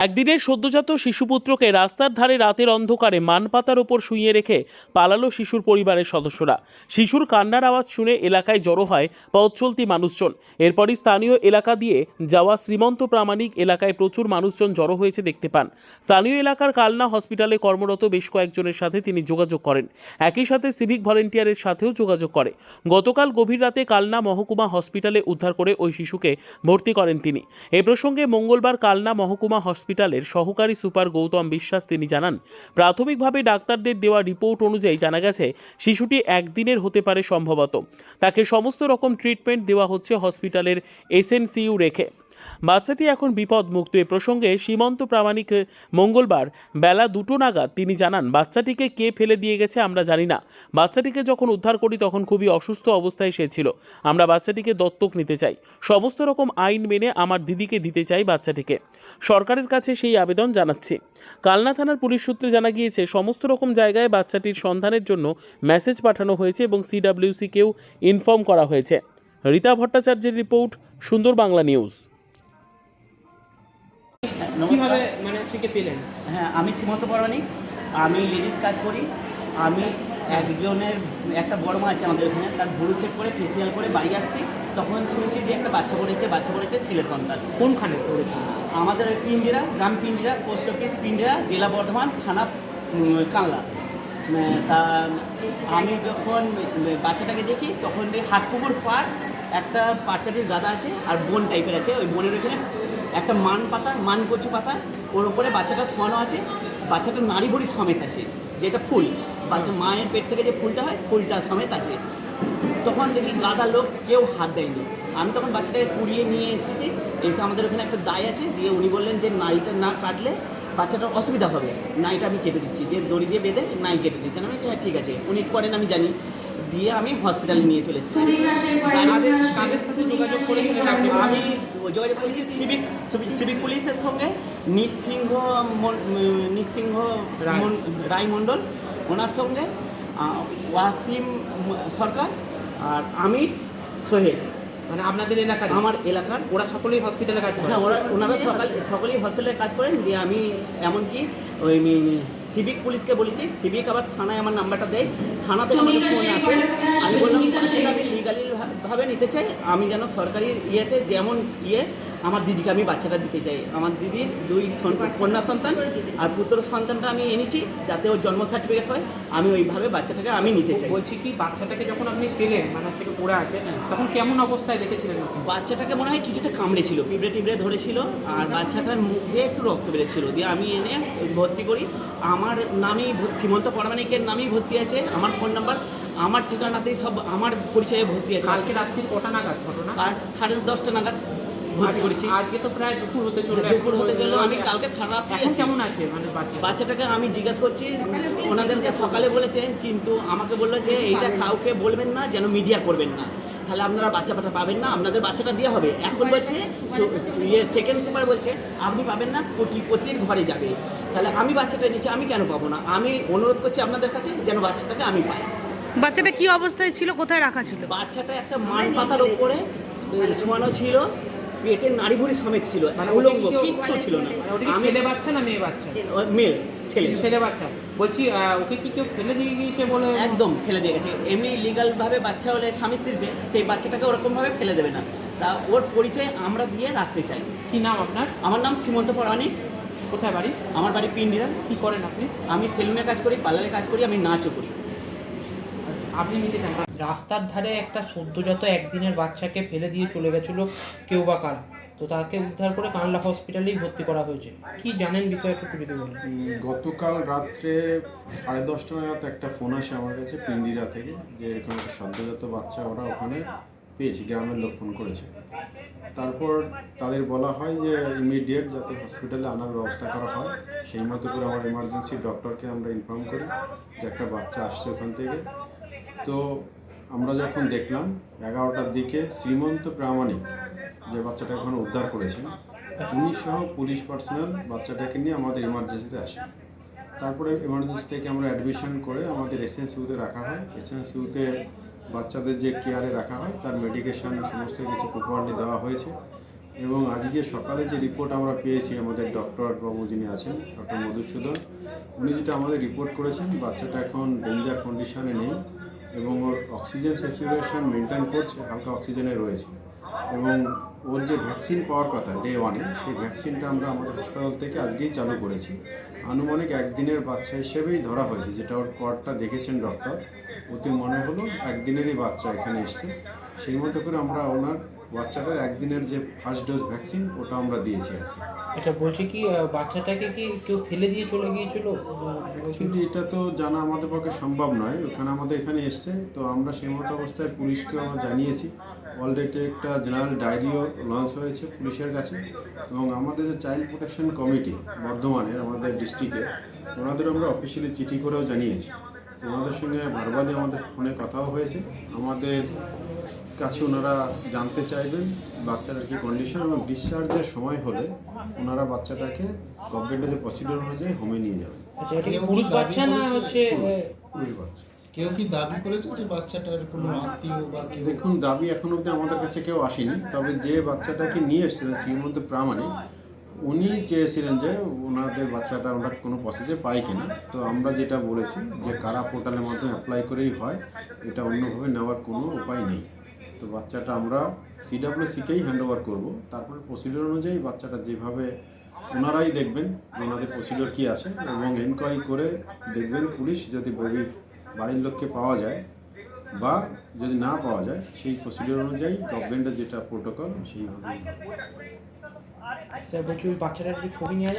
একদিনের সদ্যজাত শিশুপুত্রকে রাস্তার ধারে রাতের অন্ধকারে মানপাতার ওপর শুইয়ে রেখে পালালো শিশুর পরিবারের সদস্যরা। শিশুর কান্নার আওয়াজ শুনে এলাকায় জড়ো হয় পথ চলতি মানুষজন। এরপরই স্থানীয় এলাকা দিয়ে যাওয়া শ্রীমন্ত প্রামাণিক এলাকায় প্রচুর মানুষজন জড়ো হয়েছে দেখতে পান। স্থানীয় এলাকার কালনা হসপিটালে কর্মরত বেশ কয়েকজনের সাথে তিনি যোগাযোগ করেন। একই সাথে সিভিক ভলেন্টিয়ারের সাথেও যোগাযোগ করে। গতকাল গভীর রাতে কালনা মহকুমা হসপিটালে উদ্ধার করে ওই শিশুকে ভর্তি করেন তিনি। এ প্রসঙ্গে মঙ্গলবার কালনা মহকুমা হসপিটালের সহকারী সুপার গৌতম বিশ্বাস তিনি জানান, প্রাথমিকভাবে ডাক্তারদের দেওয়া রিপোর্ট অনুযায়ী জানা গেছে, শিশুটি একদিনের হতে পারে সম্ভবত। তাকে সমস্ত রকম ট্রিটমেন্ট দেওয়া হচ্ছে হসপিটালের এসএনসিইউ রেখে। বাচ্চাটি এখন বিপদ মুক্ত এ প্রসঙ্গে সীমন্ত প্রামাণিক মঙ্গলবার বেলা দুটো নাগাদ তিনি জানান বাচ্চাটিকে কে ফেলে দিয়ে গেছে আমরা জানি না। বাচ্চাটিকে যখন উদ্ধার করি তখন খুবই অসুস্থ অবস্থায় সে ছিল। আমরা বাচ্চাটিকে দত্তক নিতে চাই। সমস্ত রকম আইন মেনে আমার দিদিকে দিতে চাই বাচ্চাটিকে সরকারের কাছে সেই আবেদন জানাচ্ছি। কালনা থানার পুলিশ সূত্রে জানা গিয়েছে, সমস্ত রকম জায়গায় বাচ্চাটির সন্ধানের জন্য মেসেজ পাঠানো হয়েছে এবং সিডাব্লিউসিকেও ইনফর্ম করা হয়েছে। রীতা ভট্টাচার্যের রিপোর্ট, সুন্দর বাংলা নিউজ। নমস্কার। মানে থেকে পেলেন? হ্যাঁ আমি সীমন্ত পরাণিক আমি লেডিস কাজ করি আমি একজনের একটা বড় মা আছে আমাদের এখানে তার ভুরু সেট করে ফেসিয়াল করে বাড়ি আসছি তখন শুনছি যে একটা বাচ্চা পড়েছে বাচ্চা পড়েছে ছেলে সন্তান। কোনখানে পড়েছে? আমাদের ওই পিন্ডিরা গ্রাম পিন্ডিরা পোস্ট অফিস পিন্ডিরা জেলা বর্ধমান থানা উম, তা আমি যখন বাচ্চাটাকে দেখি তখন দেখি হাত কুমোর পাট একটা পাটকাঠির গাদা আছে আর বন টাইপের আছে ওই বনের ওইখানে একটা মান পাতা, মান কচু পাতা, ওর উপরে বাচ্চাটা শোয়ানো আছে, বাচ্চাটা নারী বড়ি সমেত আছে, যেটা ফুল। বাচ্চা মায়ের পেট থেকে যে ফুলটা হয়, ফুলটা সমেত আছে। তখন দেখি গাদা লোক কেউ হাত দেয়নি। আমি তখন বাচ্চাটাকে কুড়িয়ে নিয়ে এসেছি, এসে আমাদের ওখানে একটা দায় আছে, দিয়ে উনি বললেন যে নাইটা না কাটলে বাচ্চাটার অসুবিধা হবে। নাইটা আমি কেটে দিচ্ছি যে দড়ি দিয়ে বেঁধে নাই কেটে দিচ্ছেন আমি হ্যাঁ ঠিক আছে। উনি করেন, আমি জানি। দিয়ে আমি হসপিটালে নিয়ে চলে এসেছি। কাদের কাদের সাথে যোগাযোগ করেছিলেন আপনি আমি যোগাযোগ করেছি সিভিক সিভিক পুলিশের সঙ্গে। নিঃসিংহ নিঃসিংহ রায়। মণ্ডল ওনার সঙ্গে। ওয়াসিম সরকার আর আমির সোহেল। মানে আপনাদের এলাকার আমার এলাকার। ওরা সকলেই হসপিটালে কাজ করে। হ্যাঁ ওরা ওনারা সকাল সকলেই হসপিটালে কাজ করেন। দিয়ে আমি এমনকি ওই সিভিক পুলিশকে বলেছি, সিভিক আবার থানায় আমার নাম্বারটা দেয়। থানা থেকে আমাকে ফোন আসে আমি বললাম আমি লিগালিভাবে নিতে চাই। আমি যেন সরকারি ইয়েতে যেমন ইয়ে আমার দিদিকে আমি বাচ্চাটা দিতে চাই। আমার দিদির দুই সন্তান- কন্যা সন্তান আর পুত্র সন্তানটা আমি এনেছি যাতে ওর জন্ম সার্টিফিকেট হয়। আমি ওইভাবে বাচ্চাটাকে আমি নিতে চাই। বলছি কি বাচ্চাটাকে যখন আপনি পেলেন মানে থেকে পড়ে আছে তখন কেমন অবস্থায় দেখেছিলেন বাচ্চাটাকে মনে হয় কিছুটা কামড়েছিল পিঁপড়ে টিপড়ে ধরেছিল আর বাচ্চাটার মুখে একটু রক্ত বেরোচ্ছিল। দিয়ে আমি এনে ভর্তি করি। আমার নামেই সীমন্ত পরামানিকের নামেই ভর্তি আছে। আমার ফোন নাম্বার আমার ঠিকানাতেই সব আমার পরিচয়ে ভর্তি আছে। কালকে রাত্রি কটা নাগাদ ঘটনা? আর সাড়ে দশটা নাগাদ। ভর্তি করেছি। আজকে তো প্রায় দুপুর হতে চলল দুপুর হতে চলল আমি কালকে সারা এখন কেমন আছে মানে বাচ্চাটাকে আমি জিজ্ঞাসা করছি ওনাদেরকে সকালে বলেছে কিন্তু আমাকে বলল যে এইটা কাউকে বলবেন না যেন মিডিয়া করবেন না। তাহলে আপনারা বাচ্চা পাঠা পাবেন না আপনাদের বাচ্চাটা দেওয়া হবে। এখন বলছে ইয়ে সেকেন্ড সুপার বলছে আপনি পাবেন না কোটিপতির ঘরে যাবে। তাহলে আমি বাচ্চাটা নিচ্ছি আমি কেন পাবো না? আমি অনুরোধ করছি আপনাদের কাছে যেন বাচ্চাটাকে আমি পাই। বাচ্চাটা কি অবস্থায় ছিল? কোথায় রাখা ছিল? বাচ্চাটা একটা মান পাতার উপরে শোয়ানো ছিল। পেটের নাড়ি ভুড়ি সমেত ছিল। মানে উলঙ্গ কিচ্ছু ছিল না। মানে আমি ছেলে বাচ্চা না মেয়ে বাচ্চা? মেয়ে ছেলে। ছেলে বাচ্চা। বলছি ওকে কি কেউ ফেলে দিয়ে গিয়েছে বলে? একদম ফেলে দিয়ে গেছে। এমনি লিগালভাবে বাচ্চা হলে স্বামী স্ত্রীতে সেই বাচ্চাটাকে ওরকমভাবে ফেলে দেবে না। তা ওর পরিচয় আমরা দিয়ে রাখতে চাই। কি নাম আপনার? আমার নাম সীমন্ত পরাণিক কোথায় বাড়ি? আমার বাড়ি পিন্ডিরা। কি করেন আপনি? আমি সেলুনে কাজ করি পার্লারে কাজ করি আমি নাচও করি। আপনি নিতে চান। রাস্তার ধারে একটা সদ্যজাত একদিনের বাচ্চাকে ফেলে দিয়ে চলে গেছিল কেউ বা কারা? তো তাকে উদ্ধার করে কানলা হসপিটালেই ভর্তি করা হয়েছে। কি জানেন বিষয়টা একটু যদি বলেন। গতকাল রাত্রে সাড়ে দশটা নাগাদ একটা ফোন আসে আমার কাছে পিন্দিরা থেকে, যে এরকম একটা সদ্যজাত বাচ্চা ওরা ওখানে পেয়েছি, গ্রামের লোক ফোন করেছে। তারপর তাদের বলা হয় যে ইমিডিয়েট যাতে হসপিটালে আনার ব্যবস্থা করা হয়, সেই মতো করে আমার এমার্জেন্সি ডক্টরকে আমরা ইনফর্ম করি যে একটা বাচ্চা আসছে ওখান থেকে। তো আমরা যখন দেখলাম, এগারোটার দিকে শ্রীমন্ত প্রামাণিক যে বাচ্চাটা ওখানে উদ্ধার করেছেন উনি সহ পুলিশ পার্সোনাল বাচ্চাটাকে নিয়ে আমাদের এমার্জেন্সিতে আসে। তারপরে এমার্জেন্সি থেকে আমরা অ্যাডমিশন করে আমাদের এসএনসিউতে রাখা হয়। এসএনসিউতে বাচ্চাদের যে কেয়ারে রাখা হয়, তার মেডিকেশন সমস্ত কিছু প্রপারলি দেওয়া হয়েছে। এবং আজকে সকালে যে রিপোর্ট আমরা পেয়েছি, আমাদের ডক্টর বাবু যিনি আছেন ডক্টর মধুসূদন, উনি যেটা আমাদের রিপোর্ট করেছেন, বাচ্চাটা এখন ডেঞ্জার কন্ডিশনে নেই। এবং ওর অক্সিজেন স্যাচুরেশন মেনটেন করছে, হালকা অক্সিজেনে রয়েছে। এবং ওর যে ভ্যাকসিন পাওয়ার কথা ডে ওয়ানে সেই ভ্যাকসিনটা আমরা আমাদের হাসপাতাল থেকে আজকেই চালু করেছি। আনুমানিক একদিনের বাচ্চা হিসেবেই ধরা হয়েছে, যেটা ওর কর্ডটা দেখেছেন ডক্টর ওতে মনে হলো একদিনেরই বাচ্চা এখানে এসছে। সেই মতো করে আমরা ওনার বাচ্চাটার একদিনের যে ফার্স্ট ডোজ ভ্যাকসিন ওটা আমরা দিয়েছি আজকে। এটা বলছি কি বাচ্চাটাকে কি কেউ ফেলে দিয়ে চলে গিয়েছিল? কিন্তু এটা তো জানা আমাদের পক্ষে সম্ভব নয়। ওখানে আমাদের এখানে এসছে। তো আমরা সেই মতো অবস্থায় পুলিশকে আমরা জানিয়েছি। অলরেডি একটা জেনারেল ডায়েরিও লঞ্চ হয়েছে পুলিশের কাছে। এবং আমাদের যে চাইল্ড প্রোটেকশন কমিটি বর্ধমানের আমাদের ডিস্ট্রিক্টে ওনাদের আমরা অফিসিয়ালি চিঠি করেও জানিয়েছি। ওনাদের সঙ্গে ভারবালি আমাদের ফোনে কথাও হয়েছে। আমাদের কাছে ওনারা জানতে চাইবেন বাচ্চাটার কি কন্ডিশন এবং ডিসচার্জের সময় হলে ওনারা বাচ্চাটাকে গভর্নমেন্টের যে প্রসিডিওর অনুযায়ী হোমে নিয়ে যাবেন আচ্ছা এটা পুরুষ বাচ্চা না হচ্ছে পুরুষ বাচ্চা। কেউ কি দাবি করেছে যে বাচ্চাটার কোনো আত্মীয় বা দেখুন দাবি এখন অবধি আমাদের কাছে কেউ আসেনি তবে যে বাচ্চাটাকে নিয়ে এসেছিলেন শ্রীমন্ত প্রামাণিক উনি চেয়েছিলেন যে ওনাদের বাচ্চাটা ওনার কোনো প্রসেসে পায় কিনা। তো আমরা যেটা বলেছি যে কারা পোর্টালের মাধ্যমে অ্যাপ্লাই করেই হয় এটা অন্যভাবে নেওয়ার কোনো উপায় নেই। তো বাচ্চাটা আমরা সিডাব্লিউসিকেই হ্যান্ড ওভার করব তারপরে প্রসিডিওর অনুযায়ী বাচ্চাটা যেভাবে ওনারাই দেখবেন, ওনাদের প্রসিডিওর কী আছে, এবং এনকোয়ারি করে দেখবেন পুলিশ যদি বেবির বাড়ির লোককে পাওয়া যায় বা যদি না পাওয়া যায়, সেই প্রসিডিওর অনুযায়ী গভর্নমেন্টের যেটা প্রোটোকল সেইভাবেই হবে। স্যার, বলছি ছবি যায়